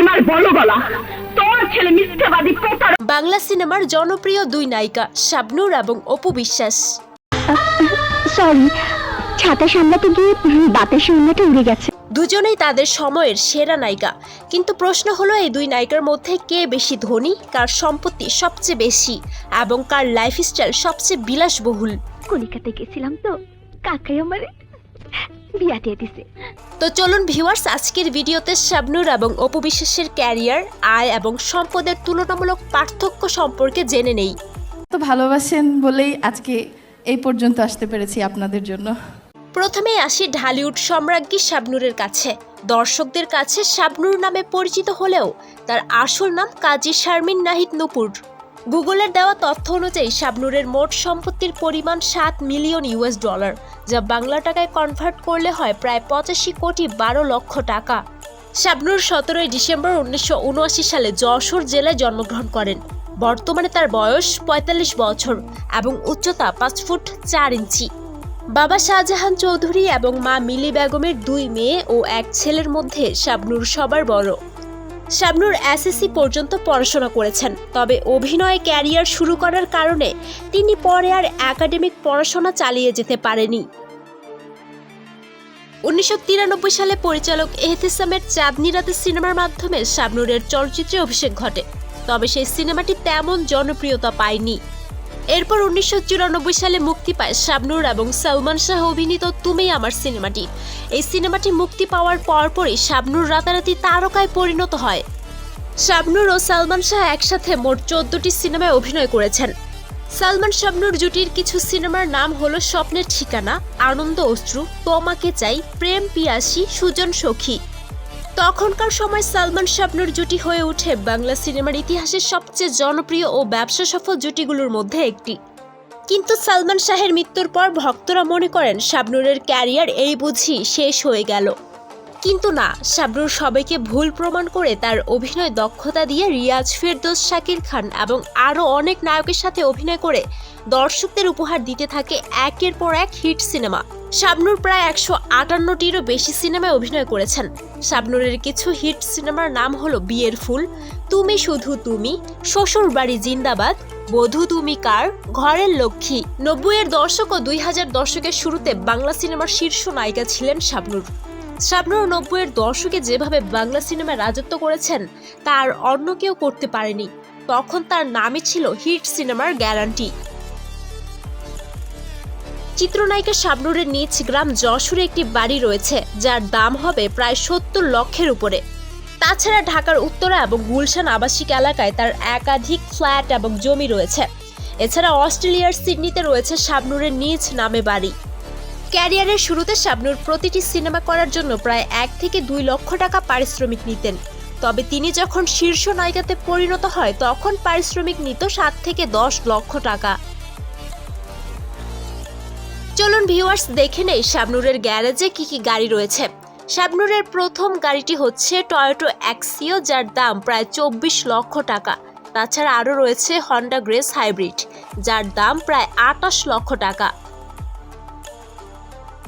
সীমার বলো গলা তোর ছেলে মিথ্যাবাদী প্রতারক। বাংলা সিনেমার জনপ্রিয় দুই নায়িকা শাবনুর এবং অপু বিশ্বাস। সরি ছাতা সামলাতে গিয়ে উম, বাতাসে অন্যটা উড়ে গেছে। দুজনেই তাদের সময়ের সেরা নায়িকা। কিন্তু প্রশ্ন হলো এই দুই নায়িকার মধ্যে কে বেশি ধনী কার সম্পত্তি সবচেয়ে বেশি এবং কার লাইফস্টাইল সবচেয়ে বিলাসবহুল? কলিকাতায় গেছিলাম তো কাকাই আমার। বিয়া দিয়ে দিছে। তো চলুন ভিউয়ার্স আজকের ভিডিওতে শাবনূর এবং অপু বিশ্বাসের ক্যারিয়ার আয় এবং সম্পদের তুলনামূলক পার্থক্য সম্পর্কে জেনে নেই। তো ভালোবাসেন বলেই আজকে এই পর্যন্ত আসতে পেরেছি আপনাদের জন্য। প্রথমে আসি ঢালিউড সম্রাজ্ঞী শাবনূরের কাছে। দর্শকদের কাছে শাবনূর নামে পরিচিত হলেও তার আসল নাম কাজী শারমিন নাহিদ নুপুর। গুগলের দেওয়া তথ্য অনুযায়ী শাবনূরের মোট সম্পত্তির পরিমাণ সাত মিলিয়ন ইউএস ডলার, যা বাংলা টাকায় কনভার্ট করলে হয় প্রায় পঁচাশি কোটি বারো লক্ষ টাকা। শাবনুর সতেরোই ডিসেম্বর উনিশশো উনআশি সালে যশোর জেলায় জন্মগ্রহণ করেন। বর্তমানে তার বয়স পঁয়তাল্লিশ বছর এবং উচ্চতা পাঁচ ফুট চার ইঞ্চি। বাবা শাহজাহান চৌধুরী এবং মা মিলি বেগমের দুই মেয়ে ও এক ছেলের মধ্যে শাবনূর সবার বড়। শাবনূর এসএসসি পর্যন্ত পড়াশোনা করেছেন। তবে অভিনয়ে ক্যারিয়ার শুরু করার কারণে তিনি পরে আর একাডেমিক পড়াশোনা চালিয়ে যেতে পারেনি। উনিশশো তিরানব্বই সালে পরিচালক এহতেসামের চাঁদনি রাতের সিনেমার মাধ্যমে শাবনূরের চলচ্চিত্রে অভিষেক ঘটে। তবে সেই সিনেমাটি তেমন জনপ্রিয়তা পায়নি। এরপর উনিশশো চুরানব্বই সালে মুক্তি পায় শাবনূর এবং সালমান শাহ অভিনীত তুমি আমার সিনেমাটি। এই সিনেমাটি মুক্তি পাওয়ার পরপরই শাবনুর রাতারাতি তারকায় পরিণত হয়। শাবনূর ও সালমান শাহ একসাথে মোট চোদ্দটি সিনেমায় অভিনয় করেছেন। সালমান শাবনুর জুটির কিছু সিনেমার নাম হলো স্বপ্নের ঠিকানা, আনন্দ অশ্রু, তোমাকে চাই, প্রেম পিয়াসী, সুজন সখী। তখনকার সময় সালমান শাবনুর জুটি হয়ে ওঠে বাংলা সিনেমার ইতিহাসের সবচেয়ে জনপ্রিয় ও ব্যবসা সফল জুটিগুলোর মধ্যে একটি। কিন্তু সালমান শাহের মৃত্যুর পর ভক্তরা মনে করেন শাবনুরের ক্যারিয়ার এই বুঝি শেষ হয়ে গেল। কিন্তু না, শাবনুর সবাইকে ভুল প্রমাণ করে তার অভিনয় দক্ষতা দিয়ে রিয়াজ ফেরদোস শাকির খান এবং আরও অনেক নায়কের সাথে অভিনয় করে দর্শকদের উপহার দিতে থাকে একের পর এক হিট সিনেমা। শাবনুর প্রায় একশো আটান্নটিরও বেশি সিনেমায় অভিনয় করেছেন। শাবনুরের কিছু হিট সিনেমার নাম হলো বিয়ের ফুল, তুমি শুধু তুমি শ্বশুর বাড়ি জিন্দাবাদ, বধূ তুমি কার, ঘরের লক্ষ্মী। নব্বইয়ের দশক ও দুই হাজার দশকের শুরুতে বাংলা সিনেমার শীর্ষ নায়িকা ছিলেন শাবনুর। শাবনুর নব্বইয়ের দশকে যেভাবে বাংলা সিনেমায় রাজত্ব করেছেন, তার অন্য কেউ করতে পারেনি। তখন তার নামই ছিল হিট সিনেমার গ্যারান্টি। চিত্রনায়িকা শাবনুরের নিজ গ্রাম যশোরে একটি বাড়ি রয়েছে, যার দাম হবে প্রায় সত্তর লক্ষের উপরে। তাছাড়া ঢাকার উত্তরা এবং গুলশান আবাসিক এলাকায় তার একাধিক ফ্ল্যাট এবং জমি রয়েছে। এছাড়া অস্ট্রেলিয়ার সিডনিতে রয়েছে শাবনুরের নিজ নামে বাড়ি। ক্যারিয়ারের শুরুতে শাবনুর প্রতিটি সিনেমা করার জন্য প্রায় এক থেকে দুই লক্ষ টাকা পারিশ্রমিক নিতেন। তবে তিনি যখন শীর্ষ নায়িকাতে পরিণত হয়, তখন পারিশ্রমিক নিত সাত থেকে দশ লক্ষ টাকা। চলুন ভিউয়ার্স দেখে নেই শাবনুরের গ্যারেজে কি কি গাড়ি রয়েছে। শাবনুরের প্রথম গাড়িটি হচ্ছে টয়োটো অ্যাক্সিও যার দাম প্রায় চব্বিশ লক্ষ টাকা। তাছাড়া আরও রয়েছে হন্ডা গ্রেস হাইব্রিড যার দাম প্রায় আটাশ লক্ষ টাকা।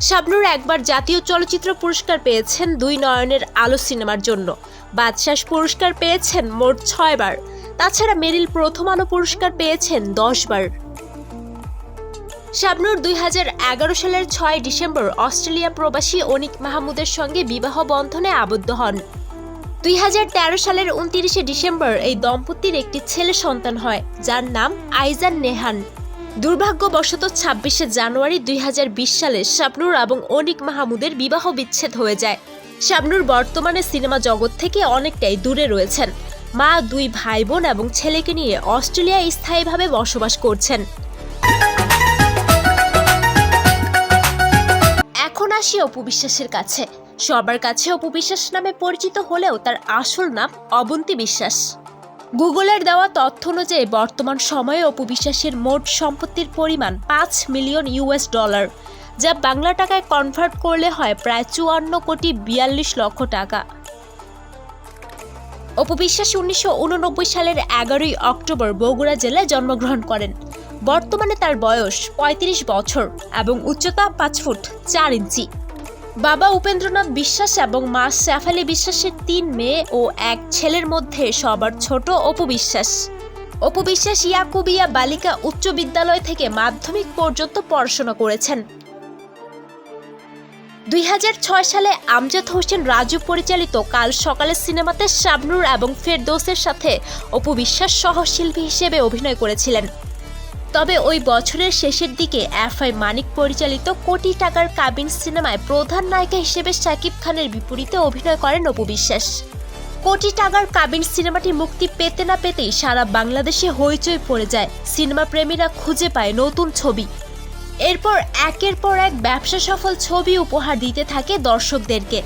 শাবনুর একবার জাতীয় চলচ্চিত্র পুরস্কার পেয়েছেন দুই নয়নের আলো সিনেমার জন্য। বাদশাস পুরস্কার পেয়েছেন মোট ছয়বার। তাছাড়া মেরিল প্রথম আলো পুরস্কার পেয়েছেন দশবার। শাবনুর দুই হাজার এগারো সালের ছয় ডিসেম্বর অস্ট্রেলিয়া প্রবাসী অনিক মাহমুদের সঙ্গে বিবাহ বন্ধনে আবদ্ধ হন। দুই হাজার তেরো সালের উনত্রিশে ডিসেম্বর এই দম্পতির একটি ছেলে সন্তান হয়, যার নাম আইজান নেহান। দুর্ভাগ্যবশত ছাব্বিশে জানুয়ারি দুই হাজার বিশ সালে শাবনুর এবং অনিক মাহমুদের বিবাহ বিচ্ছেদ হয়ে যায়। শাবনুর বর্তমানে সিনেমা জগৎ থেকে অনেকটাই দূরে রয়েছেন। মা, দুই ভাই বোন এবং ছেলেকে নিয়ে অস্ট্রেলিয়ায় স্থায়ীভাবে বসবাস করছেন। আসি অপু বিশ্বাসের কাছে। সবার কাছে অপু বিশ্বাস নামে পরিচিত হলেও তার আসল নাম অবন্তী বিশ্বাস। গুগলের দেওয়া তথ্য অনুযায়ী বর্তমান সময়ে অপু বিশ্বাসের মোট সম্পত্তির পরিমাণ পাঁচ মিলিয়ন ইউএস ডলার, যা বাংলা টাকায় কনভার্ট করলে হয় প্রায় চুয়ান্ন কোটি বিয়াল্লিশ লক্ষ টাকা। অপু বিশ্বাস উনিশশো উননব্বই সালের এগারোই অক্টোবর বগুড়া জেলায় জন্মগ্রহণ করেন। বর্তমানে তার বয়স ৩৫ বছর এবং উচ্চতা পাঁচ ফুট চার ইঞ্চি। বাবা উপেন্দ্রনাথ বিশ্বাস এবং মা শেফালি বিশ্বাসের তিন মেয়ে ও এক ছেলের মধ্যে সবার ছোট অপু বিশ্বাস। অপু বিশ্বাস ইয়াকুবিয়া বালিকা উচ্চ বিদ্যালয় থেকে মাধ্যমিক পর্যন্ত পড়াশোনা করেছেন। দুই হাজার ছয় সালে আমজাদ হোসেন রাজু পরিচালিত কাল সকালে সিনেমাতে শাবনুর এবং ফেরদৌসের সাথে অপু বিশ্বাস সহশিল্পী হিসেবে অভিনয় করেছিলেন। তবে ওই বছরের শেষের দিকে এফ আই মানিক পরিচালিত কোটি টাকার কাবিন সিনেমায় প্রধান নায়িকা হিসেবে শাকিব খানের বিপরীতে অভিনয় করেন অপু বিশ্বাস। কোটি টাকার কাবিন সিনেমাটি মুক্তি পেতে না পেতেই সারা বাংলাদেশে হইচই পড়ে যায়, সিনেমা প্রেমীরা খুঁজে পায় নতুন ছবি। এরপর একের পর এক ব্যবসা সফল ছবি উপহার দিতে থাকে দর্শকদেরকে।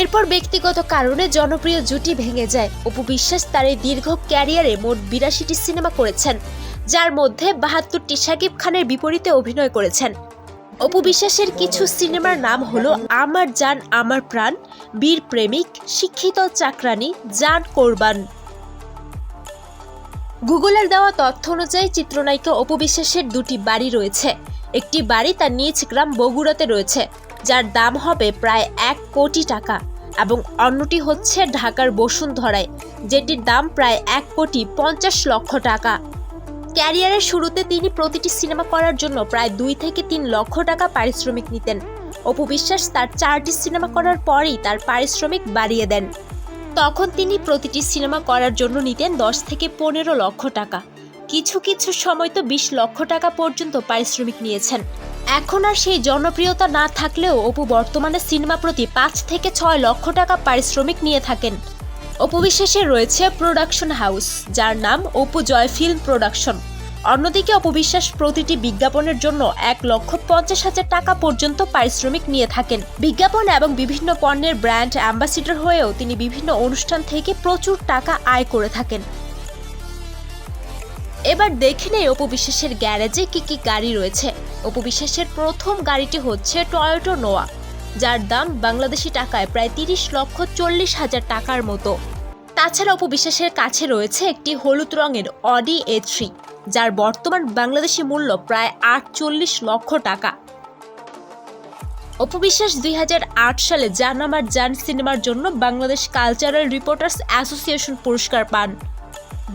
এরপর ব্যক্তিগত কারণে জনপ্রিয় জুটি ভেঙে যায়। অপু বিশ্বাস তার এই দীর্ঘ ক্যারিয়ারে মোট বিরাশিটি সিনেমা করেছেন। যার মধ্যে বাহাত্তরটি শাকিব খানের বিপরীতে অভিনয় করেছেন। অপু বিশ্বাসের কিছু সিনেমার নাম হলো আমার জান, আমার প্রাণ, বীর প্রেমিক, শিক্ষিত চাকরানি, জান কোরবান। গুগলের দেওয়া তথ্য অনুযায়ী চিত্রনায়িকা অপু বিশ্বাসের দুটি বাড়ি রয়েছে। একটি বাড়ি তার নিজ গ্রাম বগুড়াতে রয়েছে, যার দাম হবে প্রায় এক কোটি টাকা এবং অন্যটি হচ্ছে ঢাকার বসুন্ধরায়, যেটির দাম প্রায় এক কোটি পঞ্চাশ লক্ষ টাকা। ক্যারিয়ারের শুরুতে তিনি প্রতিটি সিনেমা করার জন্য প্রায় দুই থেকে তিন লক্ষ টাকা পারিশ্রমিক নিতেন। অপু বিশ্বাস তার চারটি সিনেমা করার পরেই তার পারিশ্রমিক বাড়িয়ে দেন। তখন তিনি প্রতিটি সিনেমা করার জন্য নিতেন দশ থেকে পনেরো লক্ষ টাকা। কিছু কিছু সময় তো বিশ লক্ষ টাকা পর্যন্ত পারিশ্রমিক নিয়েছেন। এখন আর সেই জনপ্রিয়তা না থাকলেও অপু বর্তমানে সিনেমা প্রতি পাঁচ থেকে ছয় লক্ষ টাকা পারিশ্রমিক নিয়ে থাকেন। অপু বিশ্বাসের রয়েছে প্রোডাকশন হাউস, যার নাম অপু জয় ফিল্ম প্রোডাকশন। অন্যদিকে অপবিশ্বাস প্রতিটি বিজ্ঞাপনের জন্য এক লক্ষ পঞ্চাশ হাজার টাকা পর্যন্ত পারিশ্রমিক নিয়ে থাকেন। বিজ্ঞাপন এবং বিভিন্ন পণ্যের ব্র্যান্ড অ্যাম্বাসিডর হয়েও তিনি বিভিন্ন অনুষ্ঠান থেকে প্রচুর টাকা আয় করে থাকেন। এবার দেখে নেই অপবিশ্বাসের গ্যারেজে কি কি গাড়ি রয়েছে। অপু বিশ্বাসের প্রথম গাড়িটি হচ্ছে টয়োটো নোয়া যার দাম বাংলাদেশি টাকায় প্রায় তিরিশ লক্ষ চল্লিশ হাজার টাকার মতো। তাছাড়া অপু বিশ্বাসের কাছে রয়েছে একটি হলুদ রঙের অডি এ থ্রি, যার বর্তমান বাংলাদেশি মূল্য প্রায় আটচল্লিশ লক্ষ টাকা। অপু বিশ্বাস দুই সালে জান আমার জান সিনেমার জন্য বাংলাদেশ কালচারাল রিপোর্টার্স অ্যাসোসিয়েশন পুরস্কার পান।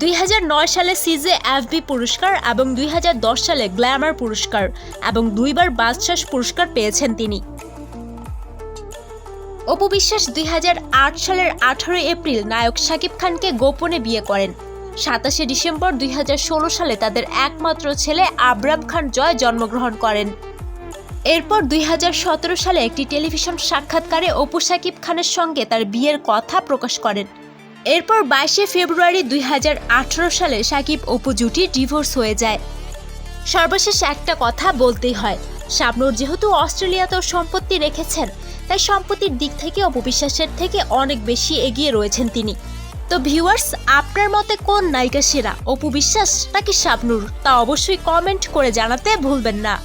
দুই হাজার নয় সালে সিজে এফবি পুরস্কার এবং দুই হাজার দশ সালে গ্ল্যামার পুরস্কার এবং দুইবার বাদশাস পুরস্কার পেয়েছেন তিনি। অপু বিশ্বাস দুই হাজার আট সালের আঠারোই এপ্রিল নায়ক শাকিব খানকে গোপনে বিয়ে করেন। সাতাশে ডিসেম্বর দুই হাজার ষোলো সালে তাদের একমাত্র ছেলে আবরাম খান জয় জন্মগ্রহণ করেন। এরপর দুই হাজার সতেরো সালে একটি টেলিভিশন সাক্ষাৎকারে অপু শাকিব খানের সঙ্গে তার বিয়ের কথা প্রকাশ করেন। এরপর বাইশে ফেব্রুয়ারি দুই হাজার আঠারো সালে সাকিব অপু জুটি ডিভোর্স হয়ে যায়। সর্বশেষ একটা কথা বলতেই হয় শাবনুর যেহেতু অস্ট্রেলিয়াতেও সম্পত্তি রেখেছেন, তাই সম্পত্তির দিক থেকে অপবিশ্বাসের থেকে অনেক বেশি এগিয়ে রয়েছেন তিনি। তো ভিউয়ার্স, আপনার মতে কোন নায়িকা সেরা? অপবিশ্বাস নাকি শাবনুর? তা অবশ্যই কমেন্ট করে জানাতে ভুলবেন না।